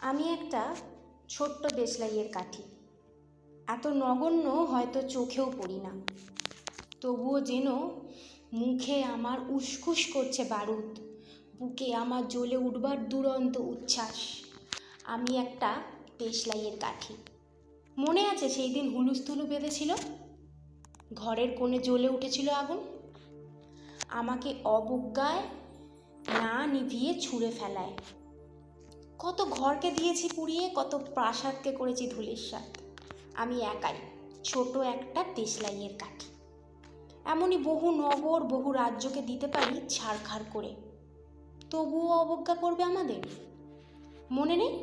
আমি একটা ছোট্ট দেশলাইয়ের কাঠি। এত নগণ্য হয়তো চোখেও পড়ি না। তবুও যেন মুখে আমার উসখুস করছে বারুদ, বুকে আমার জ্বলে উঠবার দুরন্ত উচ্ছ্বাস। আমি একটা দেশলাইয়ের কাঠি। মনে আছে সেই দিন হুলুস্থুলু বেঁধেছিল? ঘরের কোণে জ্বলে উঠেছিল আগুন। আমাকে অবজ্ঞায় না নিভিয়ে ছুঁড়ে ফেলায়। কত ঘরকে দিয়েছি পুড়িয়ে, কত প্রাসাদকে করেছি ধুলিস্বাদ আমি একাই, ছোট একটা দেশলাইয়ের কাঠি। এমনই বহু নগর, বহু রাজ্যকে দিতে পারি ছাড়খাড় করে। তবুও অবজ্ঞা করবে আমাদের? মনে নেই?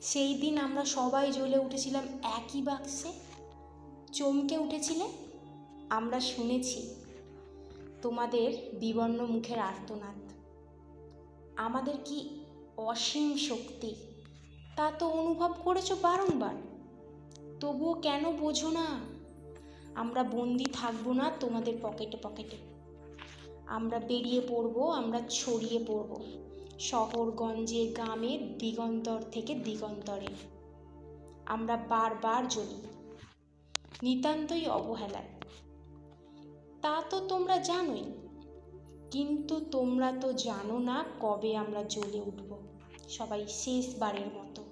সেই দিন আমরা সবাই জ্বলে উঠেছিলাম একই বাক্সে। চমকে উঠেছিলে? আমরা শুনেছি তোমাদের বিবর্ণ মুখের আর্তনাদ। আমাদের কি অসীম শক্তি। তা তো অনুভব করেছ বারংবার। তবুও কেন বোঝো না? আমরা বন্দি থাকব না তোমাদের পকেটে পকেটে। আমরা বেরিয়ে পড়ব, আমরা ছড়িয়ে পড়ব। শহর গঞ্জে গ্রামের দিগন্তর থেকে দিগন্তরে। আমরা বারবার জ্বলি। নিতান্তই অবহেলায়। তা তো তোমরা জানোই। কিন্তু তোমরা তো জানো না কবে আমরা জ্বলে উঠব। সবাই শেষবারের মতো।